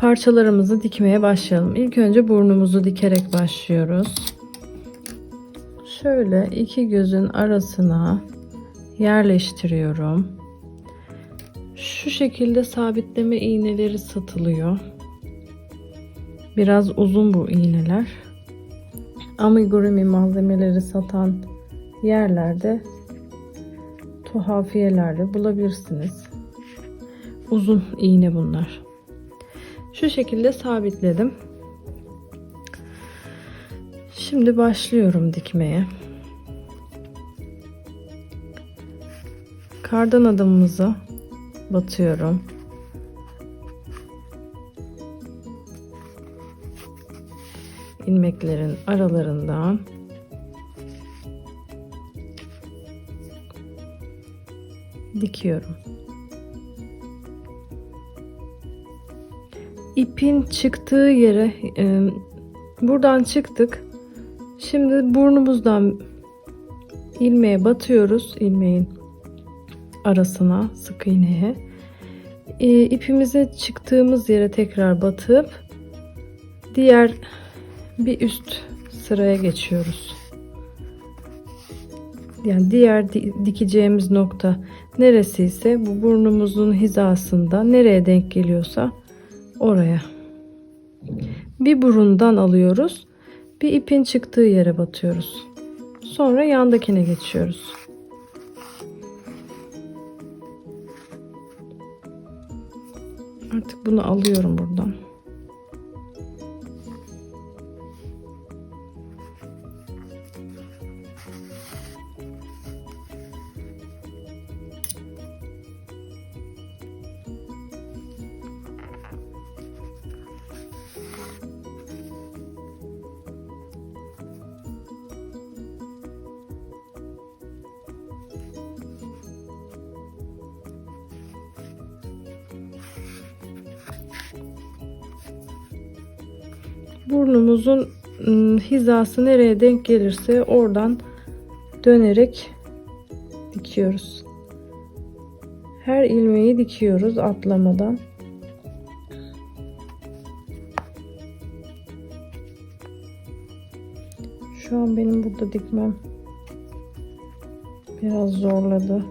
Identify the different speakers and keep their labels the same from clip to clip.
Speaker 1: parçalarımızı dikmeye başlayalım. İlk önce burnumuzu dikerek başlıyoruz. Şöyle iki gözün arasına yerleştiriyorum. Şu şekilde sabitleme iğneleri satılıyor. Biraz uzun bu iğneler. Amigurumi malzemeleri satan yerlerde tuhafiyelerde bulabilirsiniz. Uzun iğne bunlar. Şu şekilde sabitledim. Şimdi başlıyorum dikmeye. Kardan adımımızı batıyorum. ilmeklerin aralarından dikiyorum. İpin çıktığı yere e, buradan çıktık. Şimdi burnumuzdan ilmeğe batıyoruz. ilmeğin arasına sık iğneye. E, ipimize çıktığımız yere tekrar batıp diğer bir üst sıraya geçiyoruz. Yani diğer di- dikeceğimiz nokta neresi ise bu burnumuzun hizasında nereye denk geliyorsa oraya. Bir burundan alıyoruz. Bir ipin çıktığı yere batıyoruz. Sonra yandakine geçiyoruz. Artık bunu alıyorum buradan. Burnumuzun ım, hizası nereye denk gelirse oradan dönerek dikiyoruz. Her ilmeği dikiyoruz atlamadan. Şu an benim burada dikmem biraz zorladı.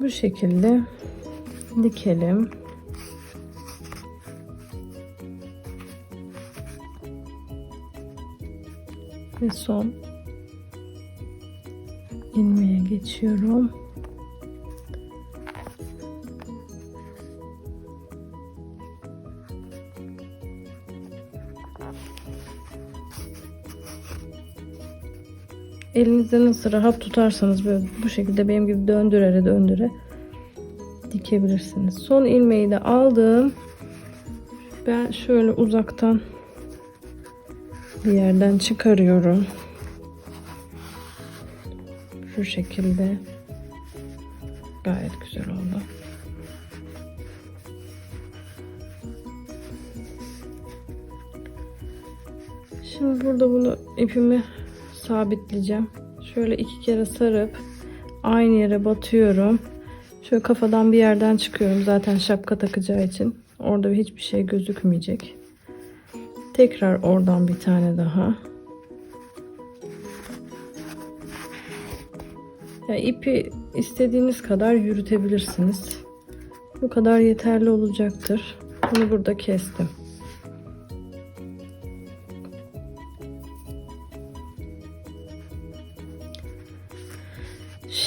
Speaker 1: Bu şekilde dikelim. Ve son ilmeğe geçiyorum. Elinizde nasıl rahat tutarsanız böyle bu şekilde benim gibi döndüre döndüre dikebilirsiniz. Son ilmeği de aldım. Ben şöyle uzaktan bir yerden çıkarıyorum. Şu şekilde gayet güzel oldu. Şimdi burada bunu ipimi sabitleyeceğim. Şöyle iki kere sarıp aynı yere batıyorum. Şöyle kafadan bir yerden çıkıyorum. Zaten şapka takacağı için. Orada hiçbir şey gözükmeyecek. Tekrar oradan bir tane daha. Ya ipi istediğiniz kadar yürütebilirsiniz. Bu kadar yeterli olacaktır. Bunu burada kestim.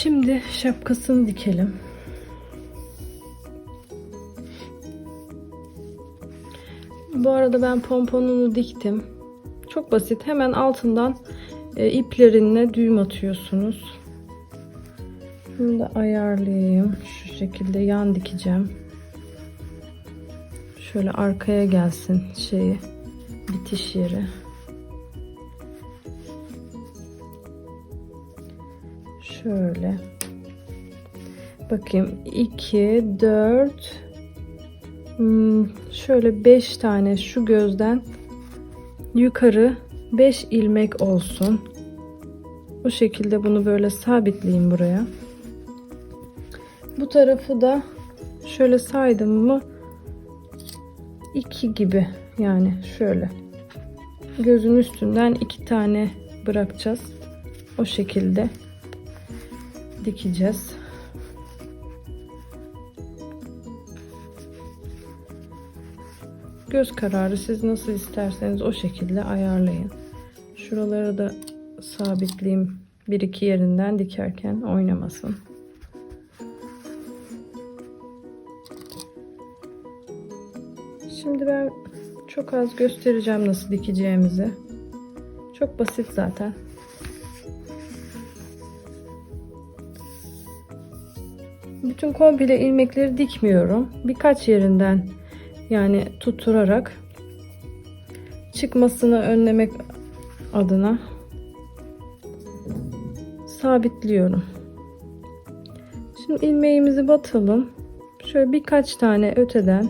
Speaker 1: Şimdi şapkasını dikelim. Bu arada ben pomponunu diktim. Çok basit. Hemen altından e, iplerine düğüm atıyorsunuz. Bunu da ayarlayayım. Şu şekilde yan dikeceğim. Şöyle arkaya gelsin şeyi. Bitiş yeri. Şöyle. Bakayım. 2, 4, hmm, şöyle 5 tane şu gözden yukarı 5 ilmek olsun. Bu şekilde bunu böyle sabitleyeyim buraya. Bu tarafı da şöyle saydım mı 2 gibi yani şöyle gözün üstünden iki tane bırakacağız. O şekilde dikeceğiz. Göz kararı siz nasıl isterseniz o şekilde ayarlayın. Şuraları da sabitleyeyim. Bir iki yerinden dikerken oynamasın. Şimdi ben çok az göstereceğim nasıl dikeceğimizi. Çok basit zaten. Bütün komple ilmekleri dikmiyorum. Birkaç yerinden yani tutturarak çıkmasını önlemek adına sabitliyorum. Şimdi ilmeğimizi batalım. Şöyle birkaç tane öteden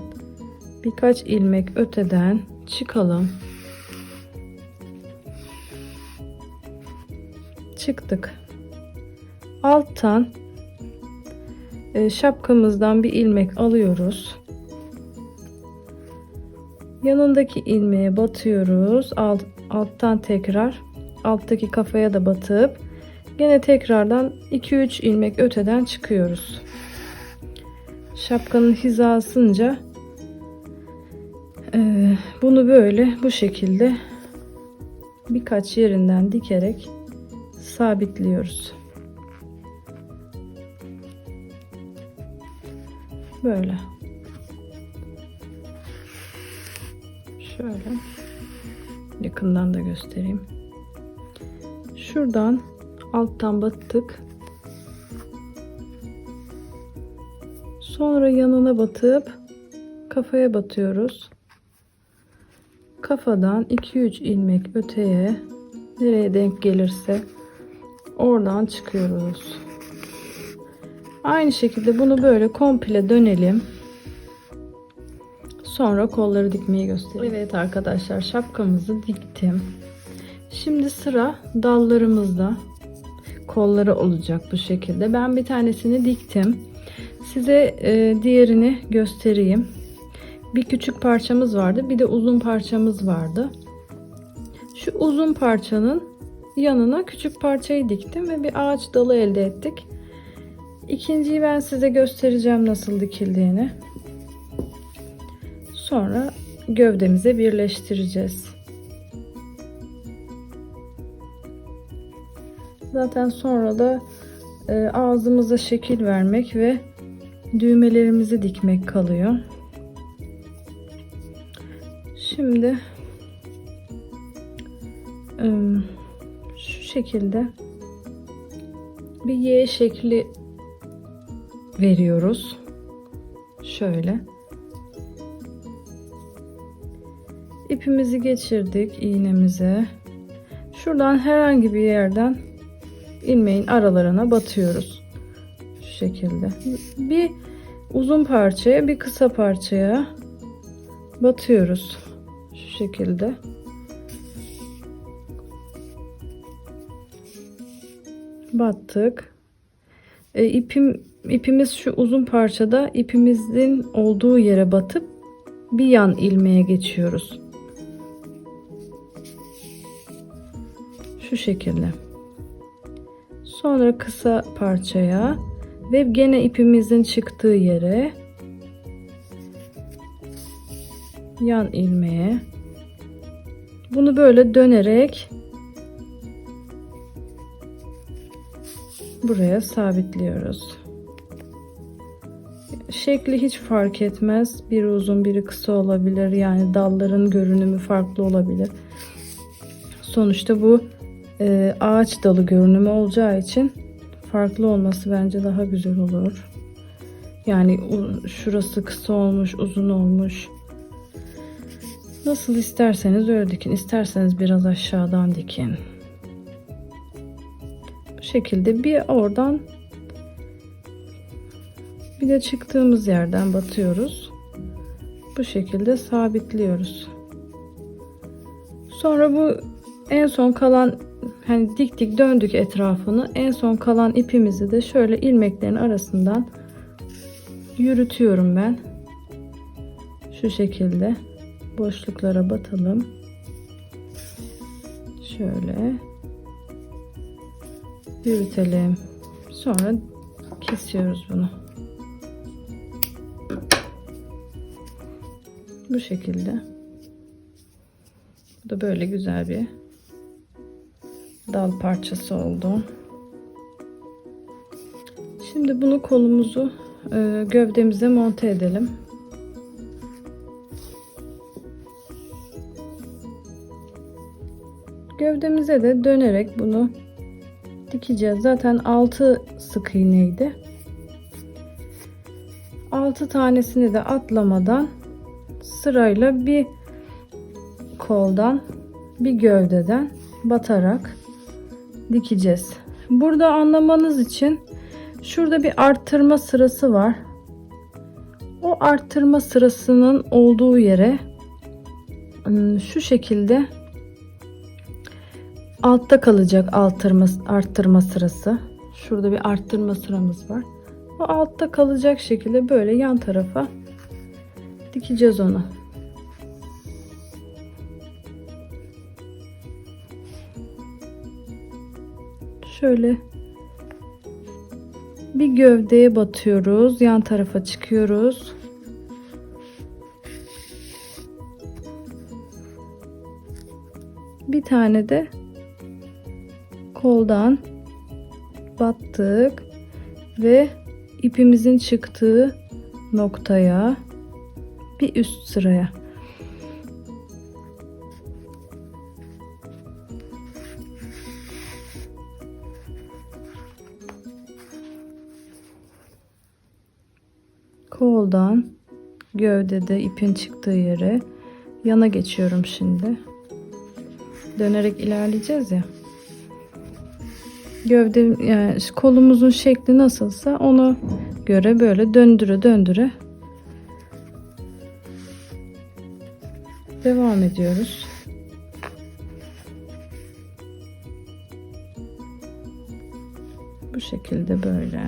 Speaker 1: birkaç ilmek öteden çıkalım. Çıktık. Alttan şapkamızdan bir ilmek alıyoruz. Yanındaki ilmeğe batıyoruz. Alt, alttan tekrar alttaki kafaya da batıp yine tekrardan 2-3 ilmek öteden çıkıyoruz. Şapkanın hizasınca e, bunu böyle bu şekilde birkaç yerinden dikerek sabitliyoruz. Böyle. Şöyle. Yakından da göstereyim. Şuradan alttan battık. Sonra yanına batıp kafaya batıyoruz. Kafadan 2-3 ilmek öteye nereye denk gelirse oradan çıkıyoruz. Aynı şekilde bunu böyle komple dönelim. Sonra kolları dikmeyi göstereyim. Evet arkadaşlar şapkamızı diktim. Şimdi sıra dallarımızda. Kolları olacak bu şekilde. Ben bir tanesini diktim. Size e, diğerini göstereyim. Bir küçük parçamız vardı. Bir de uzun parçamız vardı. Şu uzun parçanın yanına küçük parçayı diktim ve bir ağaç dalı elde ettik. İkinciyi ben size göstereceğim nasıl dikildiğini. Sonra gövdemize birleştireceğiz. Zaten sonra da e, ağzımıza şekil vermek ve düğmelerimizi dikmek kalıyor. Şimdi e, şu şekilde bir Y şekli veriyoruz. Şöyle. İpimizi geçirdik iğnemize. Şuradan herhangi bir yerden ilmeğin aralarına batıyoruz. Şu şekilde. Bir uzun parçaya, bir kısa parçaya batıyoruz. Şu şekilde. Battık. E, ipim ipimiz şu uzun parçada ipimizin olduğu yere batıp bir yan ilmeğe geçiyoruz. Şu şekilde. Sonra kısa parçaya ve gene ipimizin çıktığı yere yan ilmeğe bunu böyle dönerek buraya sabitliyoruz. Şekli hiç fark etmez. Biri uzun biri kısa olabilir. Yani dalların görünümü farklı olabilir. Sonuçta bu e, ağaç dalı görünümü olacağı için farklı olması bence daha güzel olur. Yani şurası kısa olmuş, uzun olmuş. Nasıl isterseniz öyle dikin. İsterseniz biraz aşağıdan dikin. Şekilde bir oradan bir de çıktığımız yerden batıyoruz. Bu şekilde sabitliyoruz. Sonra bu en son kalan hani dik dik döndük etrafını. En son kalan ipimizi de şöyle ilmeklerin arasından yürütüyorum ben. Şu şekilde boşluklara batalım. Şöyle yürütelim. Sonra kesiyoruz bunu. Bu şekilde. Bu da böyle güzel bir dal parçası oldu. Şimdi bunu kolumuzu e, gövdemize monte edelim. Gövdemize de dönerek bunu dikeceğiz. Zaten 6 sık iğneydi. 6 tanesini de atlamadan sırayla bir koldan bir gövdeden batarak dikeceğiz. Burada anlamanız için şurada bir arttırma sırası var. O arttırma sırasının olduğu yere ım, şu şekilde altta kalacak arttırma, arttırma sırası. Şurada bir arttırma sıramız var. O altta kalacak şekilde böyle yan tarafa dikeceğiz onu. Şöyle bir gövdeye batıyoruz. Yan tarafa çıkıyoruz. Bir tane de koldan battık ve ipimizin çıktığı noktaya bir üst sıraya. Koldan gövdede ipin çıktığı yere yana geçiyorum şimdi. Dönerek ilerleyeceğiz ya gövde yani kolumuzun şekli nasılsa ona göre böyle döndüre döndüre devam ediyoruz. Bu şekilde böyle.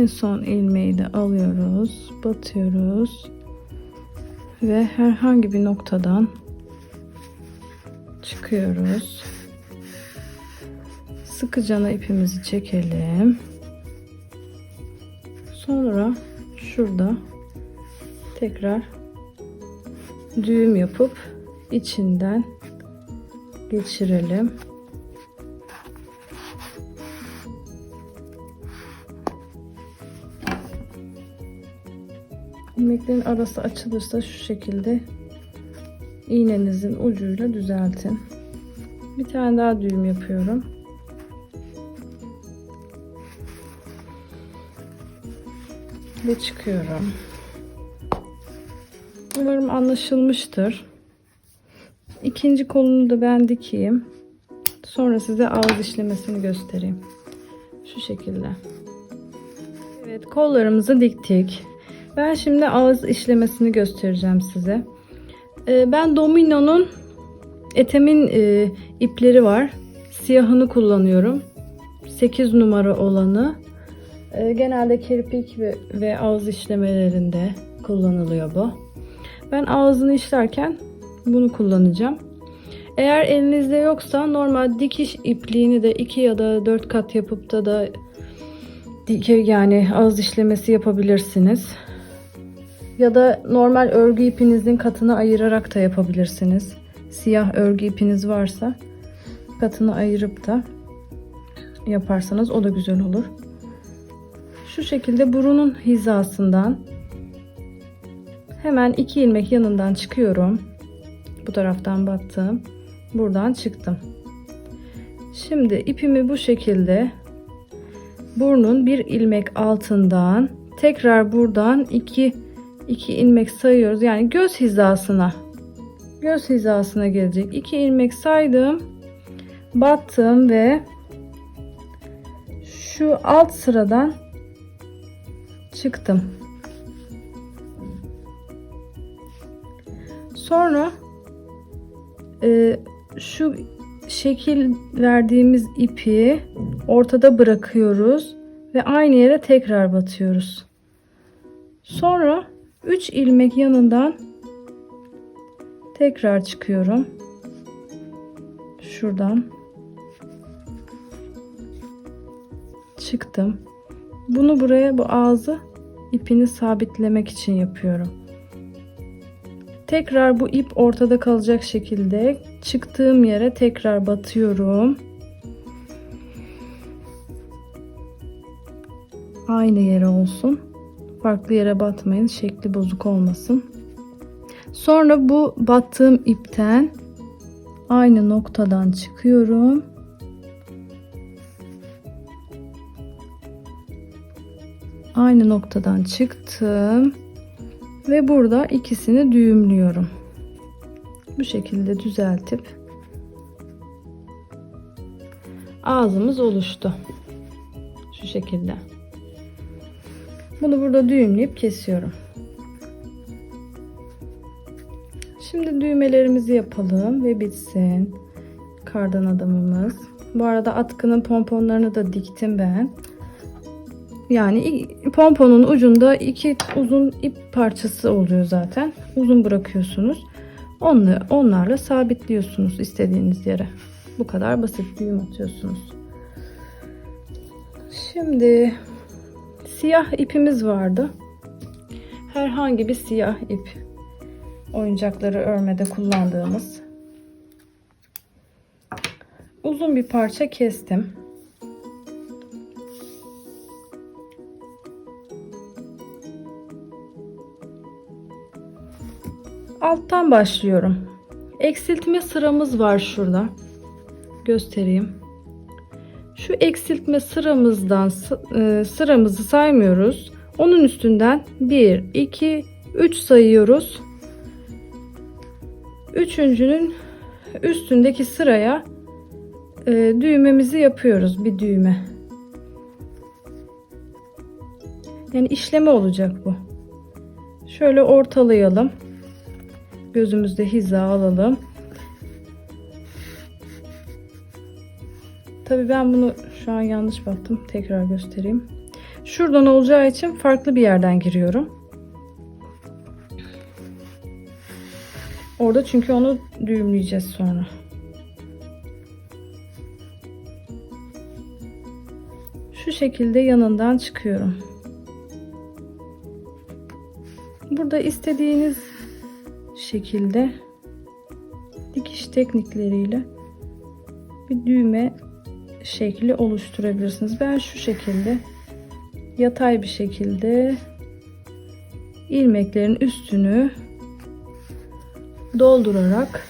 Speaker 1: En son ilmeği de alıyoruz, batıyoruz ve herhangi bir noktadan çıkıyoruz. Sıkıcana ipimizi çekelim. Sonra şurada tekrar düğüm yapıp içinden geçirelim. İlmeklerin arası açılırsa şu şekilde iğnenizin ucuyla düzeltin. Bir tane daha düğüm yapıyorum. Ve çıkıyorum. Umarım anlaşılmıştır. İkinci kolunu da ben dikeyim. Sonra size ağız işlemesini göstereyim. Şu şekilde. Evet kollarımızı diktik. Ben şimdi ağız işlemesini göstereceğim size. Ee, ben Domino'nun etemin e, ipleri var. Siyahını kullanıyorum. 8 numara olanı e, genelde kirpik ve, ağız işlemelerinde kullanılıyor bu. Ben ağzını işlerken bunu kullanacağım. Eğer elinizde yoksa normal dikiş ipliğini de 2 ya da 4 kat yapıp da da yani ağız işlemesi yapabilirsiniz. Ya da normal örgü ipinizin katını ayırarak da yapabilirsiniz. Siyah örgü ipiniz varsa katını ayırıp da yaparsanız o da güzel olur. Şu şekilde burunun hizasından hemen iki ilmek yanından çıkıyorum. Bu taraftan battım. Buradan çıktım. Şimdi ipimi bu şekilde burnun bir ilmek altından tekrar buradan iki iki ilmek sayıyoruz. Yani göz hizasına göz hizasına gelecek. iki ilmek saydım. Battım ve şu alt sıradan çıktım. Sonra e, şu şekil verdiğimiz ipi ortada bırakıyoruz ve aynı yere tekrar batıyoruz. Sonra 3 ilmek yanından tekrar çıkıyorum. Şuradan çıktım. Bunu buraya bu ağzı ipini sabitlemek için yapıyorum. Tekrar bu ip ortada kalacak şekilde çıktığım yere tekrar batıyorum. Aynı yere olsun. Farklı yere batmayın. Şekli bozuk olmasın. Sonra bu battığım ipten aynı noktadan çıkıyorum. Aynı noktadan çıktım ve burada ikisini düğümlüyorum. Bu şekilde düzeltip ağzımız oluştu. Şu şekilde. Bunu burada düğümleyip kesiyorum. Şimdi düğmelerimizi yapalım ve bitsin. Kardan adamımız. Bu arada atkının pomponlarını da diktim ben. Yani pomponun ucunda iki uzun ip parçası oluyor zaten. Uzun bırakıyorsunuz. Onları, onlarla sabitliyorsunuz istediğiniz yere. Bu kadar basit düğüm atıyorsunuz. Şimdi siyah ipimiz vardı. Herhangi bir siyah ip. Oyuncakları örmede kullandığımız. Uzun bir parça kestim. alttan başlıyorum. Eksiltme sıramız var şurada. Göstereyim. Şu eksiltme sıramızdan e, sıramızı saymıyoruz. Onun üstünden 1, 2, 3 sayıyoruz. Üçüncünün üstündeki sıraya e, düğmemizi yapıyoruz. Bir düğme. Yani işleme olacak bu. Şöyle ortalayalım gözümüzde hiza alalım. Tabii ben bunu şu an yanlış baktım. Tekrar göstereyim. Şuradan olacağı için farklı bir yerden giriyorum. Orada çünkü onu düğümleyeceğiz sonra. Şu şekilde yanından çıkıyorum. Burada istediğiniz şekilde dikiş teknikleriyle bir düğme şekli oluşturabilirsiniz. Ben şu şekilde yatay bir şekilde ilmeklerin üstünü doldurarak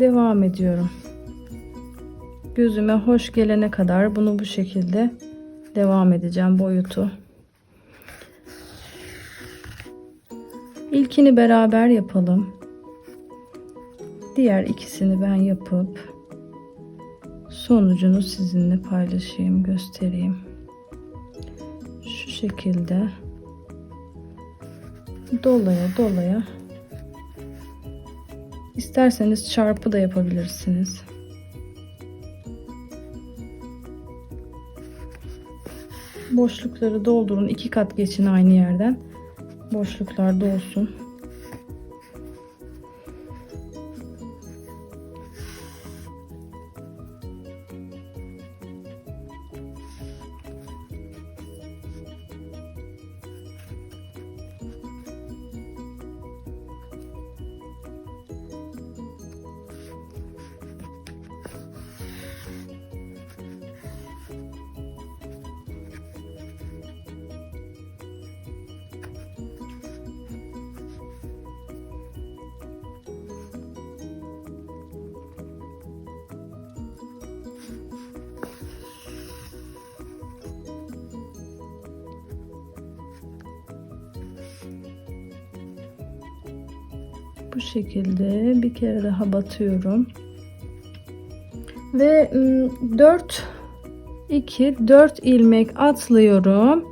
Speaker 1: devam ediyorum. Gözüme hoş gelene kadar bunu bu şekilde devam edeceğim boyutu. İlkini beraber yapalım diğer ikisini ben yapıp sonucunu sizinle paylaşayım göstereyim. Şu şekilde dolaya dolaya isterseniz çarpı da yapabilirsiniz. Boşlukları doldurun iki kat geçin aynı yerden. Boşluklar dolsun. Bu şekilde bir kere daha batıyorum. Ve 4 2 4 ilmek atlıyorum.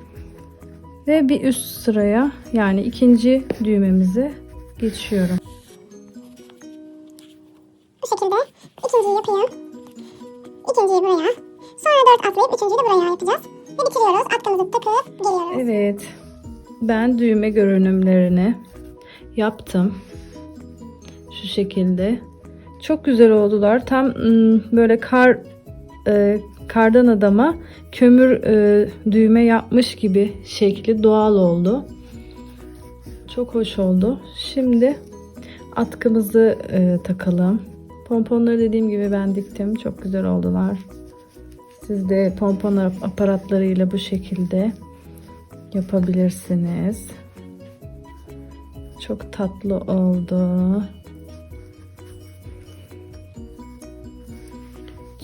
Speaker 1: Ve bir üst sıraya yani ikinci düğmemize geçiyorum.
Speaker 2: Bu şekilde ikinciyi yapayım. İkinciyi buraya. Sonra dört atlayıp üçüncüyü de buraya yapacağız. Ve bitiriyoruz. Atkımızı takıp geliyoruz.
Speaker 1: Evet. Ben düğme görünümlerini yaptım. Şu şekilde. Çok güzel oldular. Tam ım, böyle kar e, kardan adama kömür e, düğme yapmış gibi şekli doğal oldu. Çok hoş oldu. Şimdi atkımızı e, takalım. Pomponları dediğim gibi ben diktim. Çok güzel oldular. Siz de pompon aparatlarıyla bu şekilde yapabilirsiniz. Çok tatlı oldu.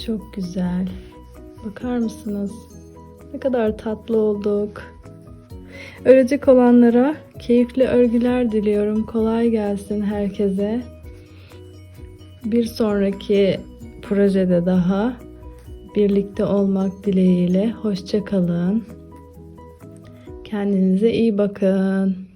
Speaker 1: Çok güzel. Bakar mısınız? Ne kadar tatlı olduk. Örecek olanlara keyifli örgüler diliyorum. Kolay gelsin herkese. Bir sonraki projede daha birlikte olmak dileğiyle. Hoşça kalın. Kendinize iyi bakın.